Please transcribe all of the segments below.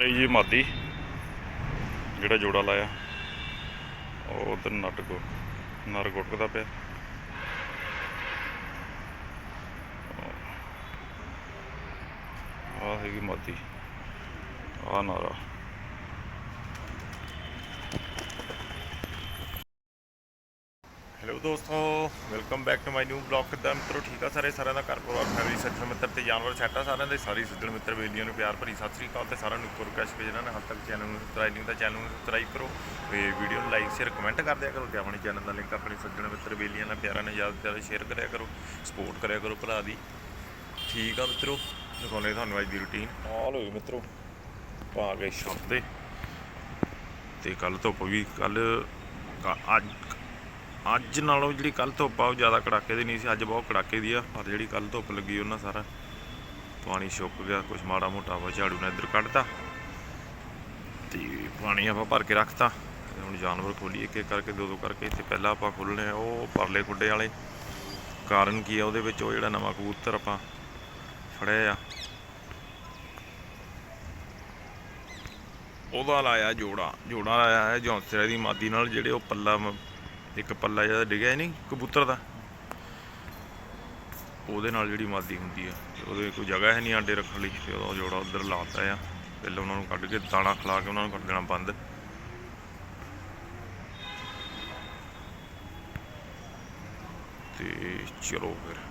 ਜੀ, ਮਾਦੀ। ਜਿਹੜਾ ਜੋੜਾ ਲਾਇਆ, ਉਹ ਉਧਰ ਨਟ ਕੋ, ਨਰ ਗੁੱਟਦਾ ਪਿਆ। ਆ ਹੈਗੀ ਮਾਦੀ। ਆ ਨਾਰਾ। ਹੈਲੋ ਦੋਸਤੋ welcome back to my new blog ਕਿੱਦਾਂ ਮਿੱਤਰੋ, ਠੀਕ ਆ ਸਾਰੇ? ਸਾਰਿਆਂ ਦਾ ਘਰ ਪਰਿਵਾਰ ਫੈਮਿਲੀ ਸੱਜਣ ਮਿੱਤਰ ਤੇ ਜਾਨਵਰ ਛੱਟਾ ਸਾਰਿਆਂ ਦੇ। ਸਾਰੀ ਸੱਜਣ ਮਿੱਤਰ, ਬੇਲੀਆਂ ਨੂੰ ਪਿਆਰ ਭਰੀ ਸਤਿ ਸ੍ਰੀ ਅਕਾਲ ਤੇ ਸਾਰਿਆਂ ਨੂੰ ਇੱਕ ਰਿਕਵੈਸਟ ਜਿਨ੍ਹਾਂ ਨੇ ਹਾਲ ਤੱਕ ਚੈਨਲ ਨੂੰ ਸਬਸਕ੍ਰਾਈਬ ਨਹੀਂ ਕੀਤਾ ਚੈਨਲ ਨੂੰ ਸਬਸਕ੍ਰਾਈਬ ਕਰੋ ਤੇ ਵੀਡੀਓ ਨੂੰ ਲਾਈਕ ਸ਼ੇਅਰ ਕਮੈਂਟ ਕਰ ਦਿਆ ਕਰੋ ਤੇ ਆਪਣੇ ਚੈਨਲ ਦਾ ਲਿੰਕ ਆਪਣੇ ਸੱਜਣ ਮਿੱਤਰ, ਬੇਲੀਆਂ ਨਾਲ ਪਿਆਰਾਂ ਨਾਲ ਜ਼ਿਆਦਾ ਤੋਂ ਜ਼ਿਆਦਾ ਸ਼ੇਅਰ ਕਰਿਆ ਕਰੋ ਸਪੋਰਟ ਕਰਿਆ ਕਰੋ ਭਰਾ ਦੀ। ਠੀਕ ਆ ਮਿੱਤਰੋ, ਦਿਖਾਉਂਦੇ ਤੁਹਾਨੂੰ ਅੱਜ ਦੀ ਰੁਟੀਨ ਆਲ ਲੋ ਮਿੱਤਰੋ, ਪਾ ਗਏ ਛੱਤ ਤੇ। ਤੇ ਕੱਲ ਧੁੱਪ ਵੀ ਕੱਲ ਅੱਜ ਅੱਜ ਨਾਲੋਂ ਜਿਹੜੀ ਕੱਲ ਧੁੱਪ ਆ, ਉਹ ਜ਼ਿਆਦਾ ਕੜਾਕੇ ਦੀ ਨਹੀਂ ਸੀ। ਅੱਜ ਬਹੁਤ ਕੜਾਕੇ ਦੀ ਆ, ਪਰ ਜਿਹੜੀ ਕੱਲ ਧੁੱਪ ਲੱਗੀ ਉਹਨਾਂ ਸਾਰਾ ਪਾਣੀ ਸੁੱਕ ਗਿਆ ਕੁਝ ਮਾੜਾ ਮੋਟਾ ਵਾ, ਝਾੜੂ ਨੇ ਇੱਧਰ ਕੱਢਤਾ ਤੇ ਪਾਣੀ ਆਪਾਂ ਭਰ ਕੇ ਰੱਖਤਾ। ਤੇ ਹੁਣ ਜਾਨਵਰ ਖੋਲੀ ਇੱਕ ਇੱਕ ਕਰਕੇ ਦੋ ਦੋ ਕਰਕੇ ਤੇ ਪਹਿਲਾਂ ਆਪਾਂ ਖੋਲਣੇ ਆ, ਉਹ ਪਰਲੇ ਖੁੱਡੇ ਵਾਲੇ। ਕਾਰਨ ਕੀ ਆ, ਉਹਦੇ ਵਿੱਚ ਉਹ ਜਿਹੜਾ ਨਵਾਂ ਕਬੂਤਰ ਆਪਾਂ ਫੜਿਆ ਆ, ਉਹਦਾ ਲਾਇਆ ਜੋੜਾ। ਜੋੜਾ ਲਾਇਆ ਹੈ, ਜੌਂਸਰੇ ਦੀ ਮਾਦੀ ਨਾਲ, ਜਿਹੜੇ ਉਹ ਪੱਲਾ ਇੱਕ ਪੱਲਾ ਜਿਹਾ ਡਿੱਗਿਆ ਨਹੀਂ, ਕਬੂਤਰ ਦਾ। ਉਹਦੇ ਨਾਲ ਜਿਹੜੀ ਮਾਦੀ ਹੁੰਦੀ ਆ, ਉਹਦੇ ਕੋਈ ਜਗ੍ਹਾ ਹੈ ਨਹੀਂ ਆਂਡੇ ਰੱਖਣ ਲਈ, ਤੇ ਉਹਦਾ ਜੋੜਾ ਉਧਰ ਲਾਤਾ ਆ। ਪਹਿਲਾਂ ਉਹਨਾਂ ਨੂੰ ਕੱਢ ਕੇ ਦਾਣਾ ਖਿਲਾ ਕੇ ਉਹਨਾਂ ਨੂੰ ਕਰ ਦੇਣਾ ਬੰਦ। ਤੇ ਚਲੋ ਫਿਰ।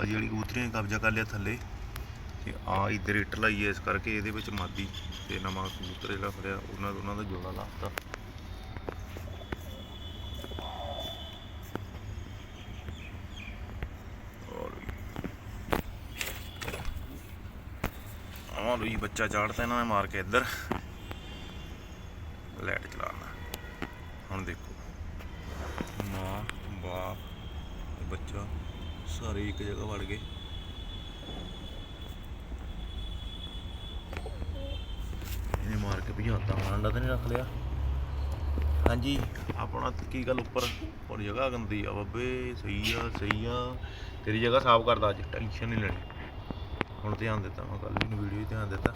ਇੱਥੇ ਬਾਜੀ ਵਾਲੀ ਕਬੂਤਰੀਆਂ ਨੇ ਕਬਜ਼ਾ ਕਰ ਲਿਆ ਥੱਲੇ। ਤੇ ਆ ਇਧਰ ਇੱਟ ਲਾਈ ਐ ਇਸ ਕਰਕੇ ਇਹਦੇ ਵਿੱਚ ਮਾਦੀ ਤੇ ਨਵਾਂ ਕਬੂਤਰ ਜਿਹੜਾ ਫੜਿਆ, ਉਹਨਾਂ ਦੋਨਾਂ ਦਾ ਜੋੜਾ ਲਾਤਾ। ਔਰ ਆਹ ਲੋ ਜੀ, ਬੱਚਾ ਚਾੜਤਾ ਇਹਨਾਂ ਨੇ ਮਾਰ ਕੇ ਇੱਧਰ ਲਾਈਟ ਚਲਾਣਾ ਹੁਣ ਦੇਖੋ ਮਾਂ ਬਾਪ ਤੇ ਬੱਚਾ ਸਾਰੇ ਇੱਕ ਜਗ੍ਹਾ ਵੜ ਗਏ ਇਹਨੇ ਮਾਰ ਕੇ ਭਜਾਤਾ ਹੁਣ ਅੰਡਾ ਤਾਂ ਨਹੀਂ ਰੱਖ ਲਿਆ ਹਾਂਜੀ ਆਪਣਾ ਤੇ ਕੀ ਗੱਲ ਉੱਪਰ? ਔਰ ਜਗ੍ਹਾ ਗੰਦੀ ਆ ਬੱਬੇ, ਸਹੀ ਆ ਸਹੀ ਆ। ਤੇਰੀ ਜਗ੍ਹਾ ਸਾਫ਼ ਕਰਦਾ ਅੱਜ ਟੈਨਸ਼ਨ ਨਹੀਂ ਲੈਣੀ। ਹੁਣ ਧਿਆਨ ਦਿੱਤਾ ਮੈਂ ਕੱਲ ਵੀ ਵੀਡੀਓ ਧਿਆਨ ਦਿੱਤਾ।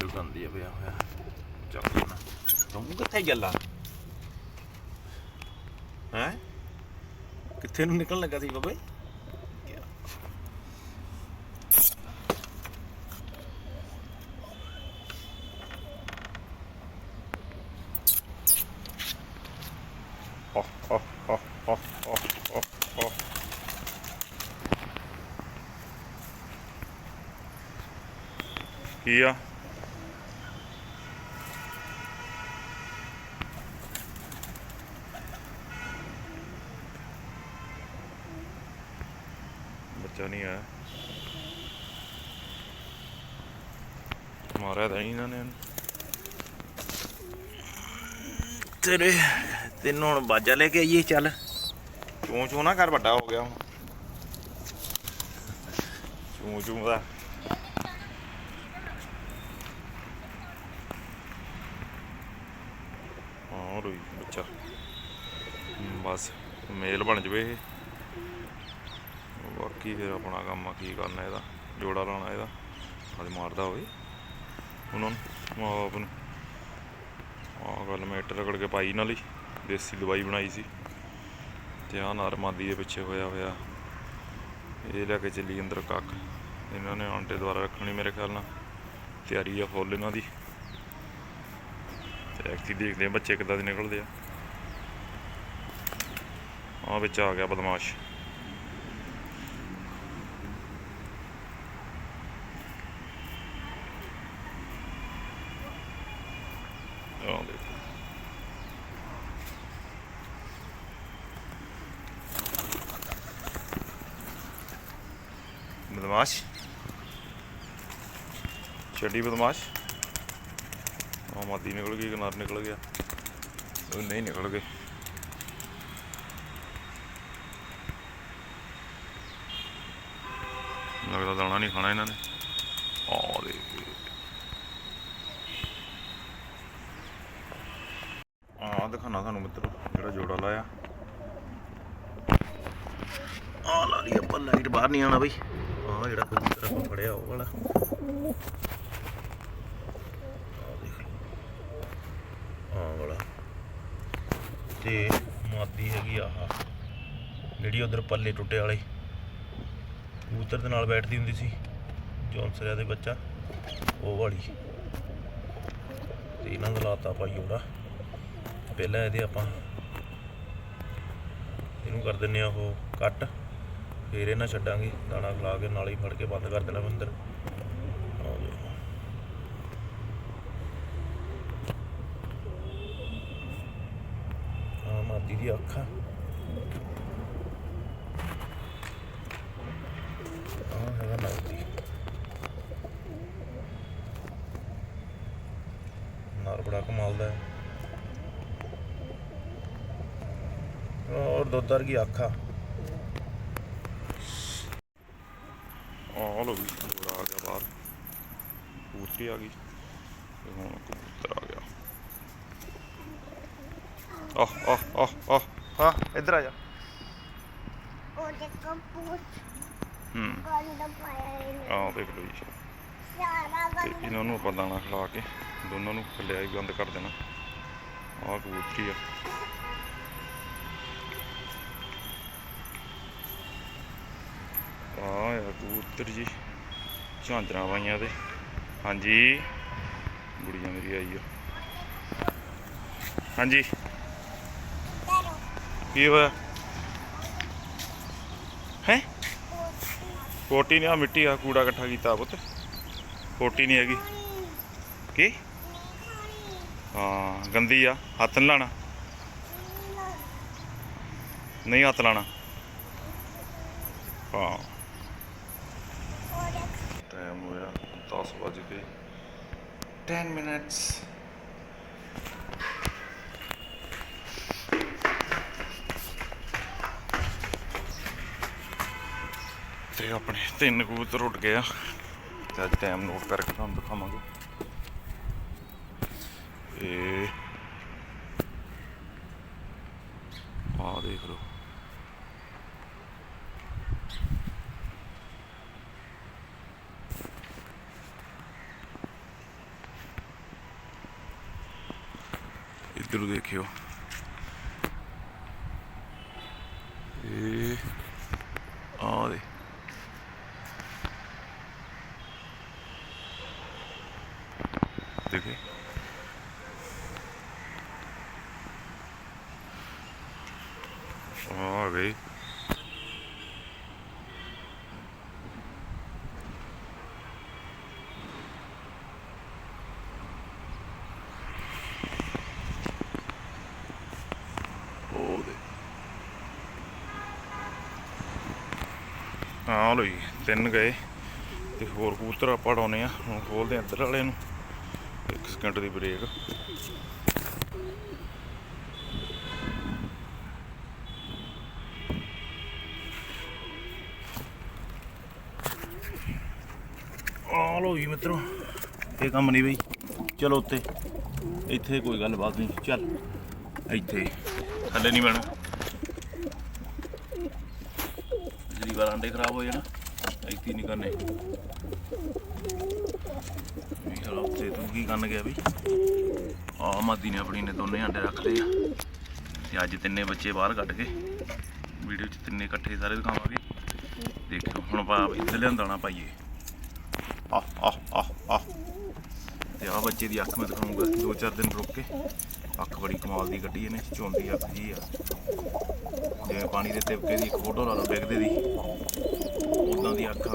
ਜੋ ਗੰਦੀ ਆ ਪਿਆ ਹੋਇਆ ਚੱਲ ਨਾ ਤੂੰ ਕਿੱਥੇ ਗੱਲਾਂ ਹੈ? ਕਿੱਥੇ ਨੂੰ ਨਿਕਲਣ ਲੱਗਾ ਸੀ ਬਾਬੇ? ਕੀ ਆ? ਬੱਚਾ ਨਹੀਂ ਆਇਆ। ਮਾਰਿਆ ਤਾਂ ਇਹਨਾਂ ਨੇ। ਤੇਰੇ ਤੈਨੂੰ ਹੁਣ ਬਾਜਾ ਲੈ ਕੇ ਆਈਏ ਚੱਲ। ਚੂੰ ਚੂੰ ਨਾ ਕਰ ਵੱਡਾ ਹੋ ਗਿਆ ਹੁਣ। ਚੂੰ ਚੂੰ ਦਾ। ਹਾਂ ਰੋਈ ਬੱਚਾ। ਬਸ ਮੇਲ ਬਣ ਜਵੇ ਇਹ। ਬਾਕੀ ਫਿਰ ਆਪਣਾ ਕੰਮ ਆ, ਕੀ ਕਰਨਾ ਇਹਦਾ, ਜੋੜਾ ਲਾਉਣਾ ਇਹਦਾ। ਕਦੇ ਮਾਰਦਾ ਹੋਵੇ ਉਹਨਾਂ ਨੂੰ ਮਾਂ ਬਾਪ ਨੂੰ। ਆਹ ਗੱਲ ਮੈਂ ਇੱਟ ਰਗੜ ਕੇ ਪਾਈ ਨਾਲ ਹੀ, ਦੇਸੀ ਦਵਾਈ ਬਣਾਈ ਸੀ। ਤੇ ਆਹ ਨਰਮਾਦੀ ਦੇ ਪਿੱਛੇ ਹੋਇਆ ਹੋਇਆ। ਇਹ ਲੈ ਕੇ ਚੱਲੀ ਅੰਦਰ ਕੱਖ। ਇਹਨਾਂ ਨੇ ਆਂਟੇ ਦੁਆਰਾ ਰੱਖਣੀ ਮੇਰੇ ਖਿਆਲ ਨਾਲ। ਤਿਆਰੀ ਆ ਫੁੱਲ ਇਹਨਾਂ ਦੀ। ਐਕਚੁਅਲੀ ਦੇਖਦੇ ਆ ਬੱਚੇ ਕਿੱਦਾਂ ਦੇ ਨਿਕਲਦੇ ਆ। ਆ ਵਿੱਚ ਆ ਗਿਆ ਬਦਮਾਸ਼। ਆਹ ਦੇਖੋ। ਬਦਮਾਸ਼। ਛੱਡੀ ਬਦਮਾਸ਼। ਮਾਦੀ ਨਿਕਲ ਗਈ, ਕਿਨਾਰ ਨਿਕਲ ਗਿਆ। ਉਹ ਨਹੀਂ ਨਿਕਲ ਗਏ। ਲੱਗਦਾ ਦਾਣਾ ਨਹੀਂ ਖਾਣਾ ਇਹਨਾਂ ਨੇ। ਆ ਦੇ ਆ ਦਿਖਾਣਾ ਤੁਹਾਨੂੰ ਮਿੱਤਰ, ਜਿਹੜਾ ਜੋੜਾ ਲਾਇਆ। ਆ ਲਾ ਲਈ ਆਪਾਂ ਲਾਈਟ ਬਾਹਰ ਨਹੀਂ ਆਣਾ ਬਈ। ਆ ਜਿਹੜਾ ਕੋਈ ਤਰ੍ਹਾਂ ਫੜਿਆ, ਉਹ ਵਾਲਾ। ਤੇ ਮਾਦੀ ਹੈਗੀ ਆਹ, ਜਿਹੜੀ ਉਧਰ ਪੱਲੇ ਟੁੱਟੇ ਵਾਲੇ। ਕਬੂਤਰ ਦੇ ਨਾਲ ਬੈਠਦੀ ਹੁੰਦੀ ਸੀ ਜੌਨਸਰਿਆ ਦੇ ਬੱਚਾ, ਉਹ ਵਾਲੀ। ਤੇ ਇਹਨਾਂ ਦਾ ਲਾਤਾ ਆਪਾਂ ਜੋੜਾ ਪਹਿਲਾਂ ਇਹਦੇ ਆਪਾਂ ਇਹਨੂੰ ਕਰ ਦਿੰਨੇ ਆ ਉਹ ਕੱਟ, ਫੇਰ ਇਹਨਾਂ ਛੱਡਾਂਗੇ, ਦਾਣਾ ਖਲਾ ਕੇ ਨਾਲ ਹੀ ਫੜ ਕੇ ਬੰਦ ਕਰ ਦੇਣਾ ਅੰਦਰ ਆਹ ਦੇਖੋ। ਆਹ ਮਾਦੀ ਦੀ ਅੱਖ ਆ ਆਹ ਹੈਗਾ ਮਾਦੀ ਨਾਰ ਬੜਾ ਕਮਾਲ ਦਾ ਹੈ। ਔਰ ਦੁੱਧ ਵਰਗੀ ਅੱਖ ਆ। ਆ ਲੋ ਵੀ ਆ ਗਿਆ ਬਾਹਰ। ਕਬੂਤਰੀ ਆ ਗਈ। ਤੇ ਹੁਣ ਕਬੂਤਰ ਆ ਗਿਆ। ਆਹ ਆਹ ਆਹ ਆਹ। ਹਾਂ ਇੱਧਰ ਆ ਜਾ। ਉਹਦੇ ਕੰਪੂਟ ਹੂੰ। ਗੰਦ ਪਾਇਆ ਇਹਨੇ? ਆਹ ਦੇਖ ਲਓ ਜੀ। ਤੇ ਇਹਨਾਂ ਨੂੰ ਆਪਾਂ ਦਾਣਾ ਖਿਲਾ ਕੇ ਦੋਨਾਂ ਨੂੰ ਖਲਿਆ ਹੀ ਬੰਦ ਕਰ ਦੇਣਾ। ਆਹ ਕਬੂਤਰੀ ਆ। ਆਹ ਆ ਕਬੂਤਰ ਜੀ, ਝਾਂਜਰਾਂ ਪਾਈਆਂ ਦੇ। ਹਾਂਜੀ ਗੁੜੀਆਂ ਮੇਰੀ ਆਈ ਆ। ਹਾਂਜੀ। ਕੀ ਹੋਇਆ? ਹੈ? ਕੋਟੀ ਨੇ ਆ ਮਿੱਟੀ ਆ ਕੂੜਾ ਇਕੱਠਾ ਕੀਤਾ ਪੁੱਤ। ਕੋਟੀ ਨਹੀਂ ਹੈਗੀ। ਕੀ? ਹਾਂ, ਗੰਦੀ ਆ। ਹੱਥ ਨਹੀਂ ਲਾਣਾ। ਨਹੀਂ ਹੱਥ ਲਾਣਾ। ਹਾਂ। ਉਹਦੇ ਟਾਈਮ ਹੋਇਆ 10 ਵਜੇ ਕੇ 10 ਮਿੰਟਸ ਤੇ ਆਪਣੇ ਤਿੰਨ ਕਬੂਤਰ ਉੱਡ ਗਏ ਆ। ਤੇ ਅੱਜ ਟਾਈਮ ਨੋਟ ਕਰਕੇ ਤੁਹਾਨੂੰ ਦਿਖਾਵਾਂਗੇ। ਇਹ ਆ ਦੇਖ ਲਓ। ਇੱਧਰ ਦੇਖਿਓ ਇਹ ਆ ਦੇ ਦੇਖੇ ਆ ਗਈ ਉਹ ਦੇ ਹਾਂ ਲੋ ਜੀ, ਤਿੰਨ ਗਏ ਤੇ ਹੋਰ ਕਬੂਤਰ ਆਪਾਂ ਉਡਾਉਣੇ ਆ ਹੁਣ ਖੋਲਦੇ ਆ ਇੱਧਰ ਵਾਲੇ ਨੂੰ। ਇੱਕ ਸਕਿੰਟ ਦੀ ਬ੍ਰੇਕ ਆ ਲੋ ਜੀ ਮਿੱਤਰੋ, ਇਹ ਕੰਮ ਨਹੀਂ ਬਈ। ਚਲੋ ਉੱਤੇ। ਇੱਥੇ ਕੋਈ ਗੱਲਬਾਤ ਨਹੀਂ। ਚੱਲ, ਇੱਥੇ। ਥੱਲੇ ਨਹੀਂ ਬਹਿਣਾ ਜਿਹੜੀ ਵਾਰ ਅੰਡੇ ਖਰਾਬ ਹੋ ਜਾਣਾ। ਇੱਥੇ ਨਹੀਂ ਕਰਨੇ। ਵੀ ਚਲੋ, ਉੱਤੇ ਤੂੰ ਕੀ ਕਰਨ ਗਿਆ ਵੀ? ਆ ਮਾਦੀ ਨੇ ਆਪਣੀ ਨੇ ਦੋਨੇ ਅੰਡੇ ਰੱਖ ਲਏ ਆ। ਤੇ ਅੱਜ ਤਿੰਨੇ ਬੱਚੇ ਬਾਹਰ ਕੱਢ ਕੇ, ਵੀਡੀਓ 'ਚ ਤਿੰਨੇ ਇਕੱਠੇ ਸਾਰੇ ਦਿਖਾਵਾਂਗੇ। ਦੇਖਿਓ, ਹੁਣ ਆਪਾਂ ਇੱਥੇ ਲਿਆਂਦਾ ਨਾ ਪਾਈਏ। ਆਹ ਆਹ ਆਹ ਆਹ। ਤੇ ਆ ਬੱਚੇ ਦੀ ਅੱਖ ਮੈਂ ਦਿਖਾਉਂਗਾ ਦੋ ਚਾਰ ਦਿਨ ਰੁਕ ਕੇ। ਅੱਖ ਬੜੀ ਕਮਾਲ ਦੀ ਕੱਢੀ ਇਹਨੇ, ਚੋਂਦੀ ਅੱਖ ਜੀ ਆ। ਜਿਵੇਂ ਪਾਣੀ ਦੇ ਤਿਪਕੇ ਦੀ ਇੱਕ ਫੋਟੋ ਲਾ ਲਓ ਡਿੱਗਦੇ ਦੀ। ਉਦਾਂ ਦੀ ਅੱਖ।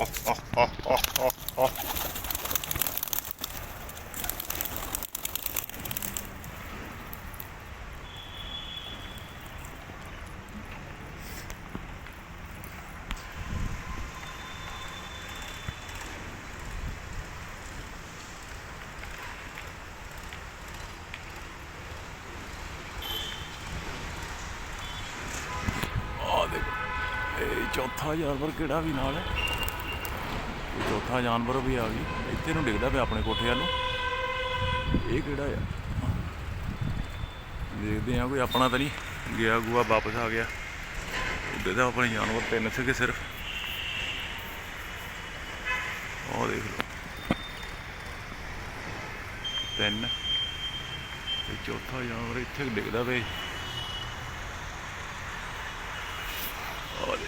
ਆਹ ਆਹ ਆਹ ਆਹ ਆਹ। ਚੌਥਾ ਜਾਨਵਰ ਕਿਹੜਾ ਵੀ ਨਾਲ ਇਹ ਚੌਥਾ ਜਾਨਵਰ ਵੀ ਆ ਗਈ। ਇੱਥੇ ਨੂੰ ਡਿੱਗਦਾ ਪਿਆ ਆਪਣੇ ਕੋਠੇ ਵੱਲ ਨੂੰ। ਇਹ ਕਿਹੜਾ ਆ? ਦੇਖਦੇ ਆ ਕੋਈ ਆਪਣਾ ਤਾਂ ਨਹੀਂ। ਗਿਆ ਗੂਆ, ਵਾਪਸ ਆ ਗਿਆ। ਉੱਡੇ ਤਾਂ ਆਪਣੇ ਜਾਨਵਰ ਤਿੰਨ ਸੀਗੇ ਸਿਰਫ। ਉਹ ਦੇਖ ਲਓ। ਤਿੰਨ। ਤੇ ਚੌਥਾ ਜਾਨਵਰ ਇੱਥੇ ਡਿੱਗਦਾ ਪਿਆ ਉਹ ਦੇ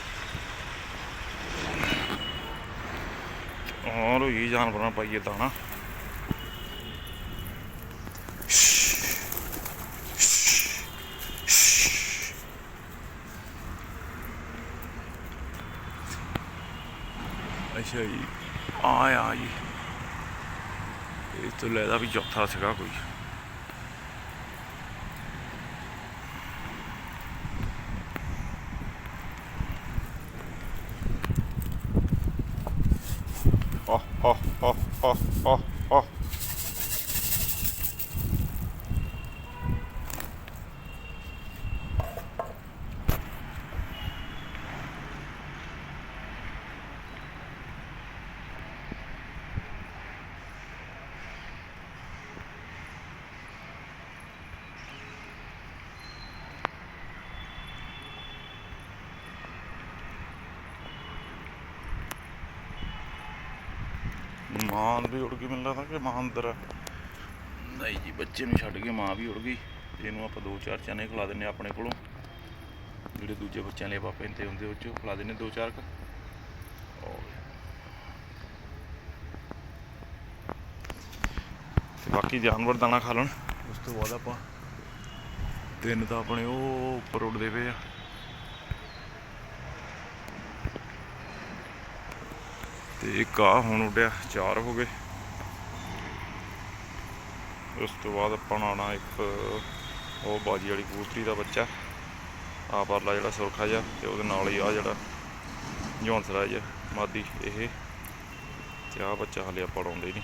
ਔਰ ਇਹ ਜਾਨਵਰਾਂ ਪਾਈਏ ਦਾਣਾ ਅੱਛਾ ਜੀ ਆ ਜੀ। ਇਹ ਤੋਂ ਲੈਦਾ ਵੀ ਚੌਥਾ ਸੀਗਾ ਕੋਈ ਆ ਆ ਆ ਆ ਆ ਵੀ ਉੜ ਗਈ ਮੈਨੂੰ ਲੱਗਦਾ ਕਿ ਮਾਂ ਅੰਦਰ ਆ। ਨਹੀਂ ਜੀ ਬੱਚੇ ਨੂੰ ਛੱਡ ਕੇ ਮਾਂ ਵੀ ਉੜ ਗਈ। ਇਹਨੂੰ ਆਪਾਂ ਦੋ ਚਾਰ ਚਨੇ ਖਿਲਾ ਦਿੰਨੇ ਆਪਣੇ ਕੋਲੋਂ। ਜਿਹੜੇ ਦੂਜੇ ਬੱਚਿਆਂ ਲਈ ਆਪਾਂ ਪੈਂਦੇ ਹੁੰਦੇ ਉਹ ਚੋਂ ਖਿਲਾ ਦਿੰਨੇ ਦੋ ਚਾਰ ਕੁ। ਔਰ ਤੇ ਬਾਕੀ ਜਾਨਵਰ ਦਾਣਾ ਖਾ ਲੈਣ। ਉਸ ਤੋਂ ਬਾਅਦ ਆਪਾਂ ਤਿੰਨ ਤਾਂ ਆਪਣੇ ਉਹ ਉੱਪਰ ਉੱਡਦੇ ਪਏ ਆ। ਤੇ ਇੱਕ ਆ ਹੁਣ ਉੱਡਿਆ, ਚਾਰ ਹੋ ਗਏ। ਉਸ ਤੋਂ ਬਾਅਦ ਆਪਾਂ ਨੂੰ ਆਉਣਾ ਇੱਕ, ਉਹ ਬਾਜੀ ਵਾਲੀ ਕਬੂਤਰੀ ਦਾ ਬੱਚਾ। ਆ ਪਰਲਾ ਜਿਹੜਾ ਸੁਰਖਾ ਜਿਹਾ ਤੇ ਉਹਦੇ ਨਾਲ ਹੀ ਆ ਜਿਹੜਾ ਜੌਂਸਰਾ ਜਿਹਾ ਮਾਦੀ ਇਹ। ਤੇ ਆ ਬੱਚਾ ਹਲੇ ਆਪਾਂ ਉਡਾਉਂਦੇ ਨਹੀਂ।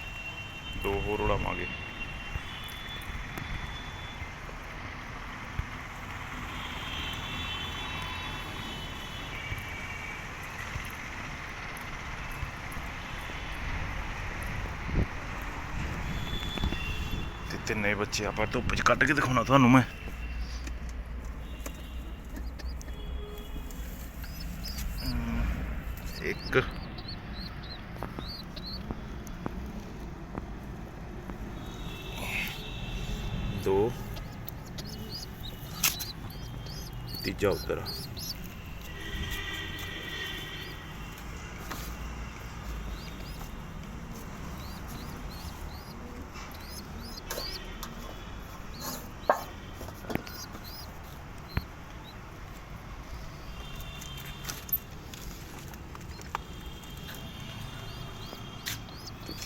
ਦੋ ਹੋਰ ਉਡਾਵਾਂਗੇ। ਤਿੰਨੇ ਬੱਚੇ ਆਪਾਂ ਧੁੱਪ 'ਚ ਕੱਢ ਕੇ ਦਿਖਾਉਣਾ ਤੁਹਾਨੂੰ ਮੈਂ। ਇੱਕ। ਦੋ। ਤੀਜਾ ਉੱਧਰ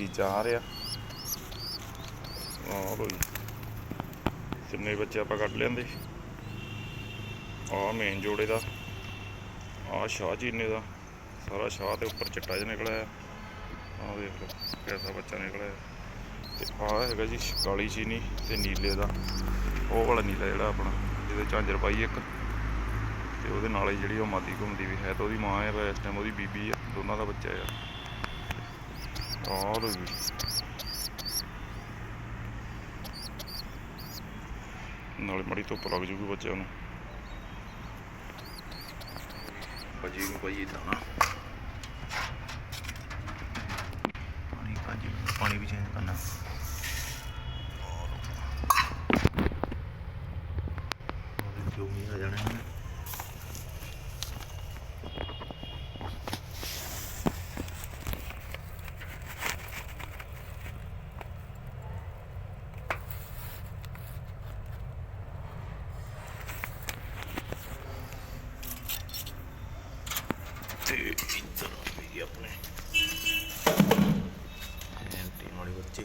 ਤੇ ਤੀਜਾ ਆ ਆਹ ਲੋ ਜੀ। ਤਿੰਨੇ ਬੱਚੇ ਆਪਾਂ ਕੱਢ ਲਿਆਂਦੇ। ਆਹ ਮੇਨ ਜੋੜੇ ਦਾ। ਆਹ ਸ਼ਾਹ ਚੀਨੇ ਦਾ। ਸਾਰਾ ਸ਼ਾਹ ਤੇ ਉੱਪਰ ਚਿੱਟਾ ਜਿਹਾ ਨਿਕਲਿਆ ਆਹ ਦੇਖ ਲਓ ਕੈਸਾ ਬੱਚਾ ਨਿਕਲਿਆ ਤੇ ਆਹ ਹੈਗਾ ਜੀ ਕਾਲੀ ਚੀਨੀ ਤੇ ਨੀਲੇ ਦਾ। ਉਹ ਵਾਲਾ ਨੀਲਾ ਜਿਹੜਾ ਆਪਣਾ, ਜਿਹਦੇ ਝਾਂਜਰ ਪਾਈ ਇੱਕ। ਤੇ ਉਹਦੇ ਨਾਲ ਹੀ ਜਿਹੜੀ ਉਹ ਮਾਦੀ ਘੁੰਮਦੀ ਵੀ ਹੈ ਤੇ ਉਹਦੀ ਮਾਂ ਹੈ, ਪਰ ਇਸ ਟਾਈਮ ਉਹਦੀ ਬੀਬੀ ਆ ਦੋਨਾਂ ਦਾ ਬੱਚਾ ਆ ਆਹ ਲਓ ਜੀ ਨਾਲੇ ਮੜੀ ਧੁੱਪ ਲੱਗ ਜੂਗੀ ਬੱਚਿਆਂ ਨੂੰ ਭਾਜੀ ਨੂੰ ਭਾਜੀ ਦਾਣਾ ਪਾਣੀ ਭਾਜੀ ਪਾਣੀ ਵੀ ਚੇਂਜ ਕਰਨਾ ਉਹਦੇ ਜੋ ਵੀ ਆ ਜਾਣਾ ਹੈ ਤੇ ਇੱਧਰ ਆ ਗਈ ਆਪਣੇ ਐਂਟੀ ਵਾਲੀ ਬੱਚੇ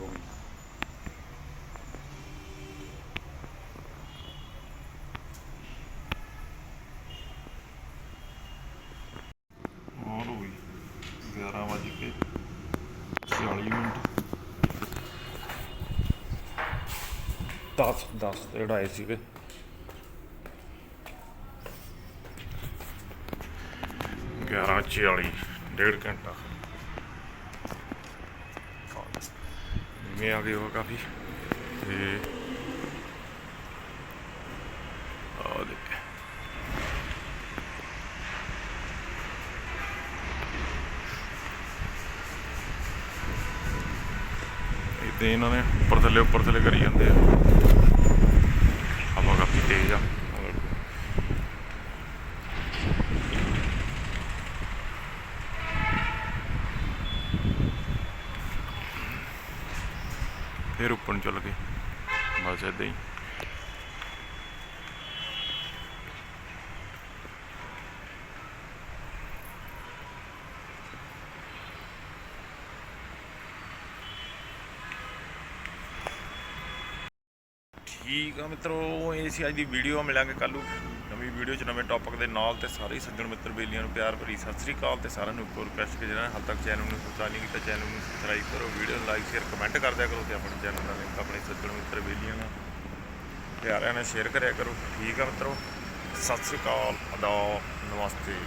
ਹੋ ਗਈ ਹੋਰ ਹੋਈ 11 ਵਜੇ ਕੇ 40 ਮਿੰਟ। 10 10 ਤੇ ਉਡਾਏ ਸੀਗੇ। ਗਿਆਰਾਂ ਚਾਲੀ, ਡੇਢ ਘੰਟਾ। ਮੈਂ ਆ ਗਏ ਹੋ ਕਾਫੀ। ਤੇ ਆ ਦੇ ਇਦਾਂ ਇਹਨਾਂ ਨੇ ਉੱਪਰ ਥੱਲੇ ਉੱਪਰ ਥੱਲੇ ਕਰੀ ਜਾਂਦੇ ਆ। ਹਵਾ ਕਾਫੀ ਤੇਜ਼ ਆ। ਫਿਰ ਉੱਪਰ ਨੂੰ ਚੱਲ ਗਏ। ਬਸ ਏਦਾਂ ਹੀ। ਠੀਕ ਮਿੱਤਰੋ, ਇਹ ਸੀ ਅੱਜ ਦੀ ਵੀਡੀਓ, ਮਿਲਾਂਗੇ ਕੱਲ ਨੂੰ ਨਵੀਂ ਵੀਡੀਓ 'ਚ, ਨਵੇਂ ਟੌਪਿਕ ਦੇ ਨਾਲ ਤੇ ਸਾਰੇ ਸੱਜਣ ਮਿੱਤਰ ਬੇਲੀਆਂ ਨੂੰ ਪਿਆਰ ਭਰੀ ਸਤਿ ਸ੍ਰੀ ਅਕਾਲ ਤੇ ਸਾਰਿਆਂ ਨੂੰ ਇੱਕ ਰਿਕਵੈਸਟ ਕਿ ਜਿਹੜਾ ਹਾਲ ਤੱਕ ਚੈਨਲ ਨੂੰ ਸਬਸਕ੍ਰਾਈਬ ਨਹੀਂ ਕੀਤਾ ਚੈਨਲ ਨੂੰ ਸਬਸਕ੍ਰਾਈਬ ਕਰੋ, ਵੀਡੀਓ ਨੂੰ ਲਾਈਕ ਸ਼ੇਅਰ ਕਮੈਂਟ ਕਰ ਦਿਆ ਕਰੋ ਤੇ ਆਪਣੇ ਚੈਨਲ ਦਾ ਲਿੰਕ ਆਪਣੇ ਸੱਜਣ ਮਿੱਤਰ ਬੇਲੀਆਂ ਨਾਲ, ਪਿਆਰਿਆਂ ਨਾਲ ਸ਼ੇਅਰ ਕਰਿਆ ਕਰੋ। ਠੀਕ ਆ ਮਿੱਤਰੋ, ਸਤਿ ਸ੍ਰੀ ਅਕਾਲ ਅਦਾ ਨਮਸਤੇ।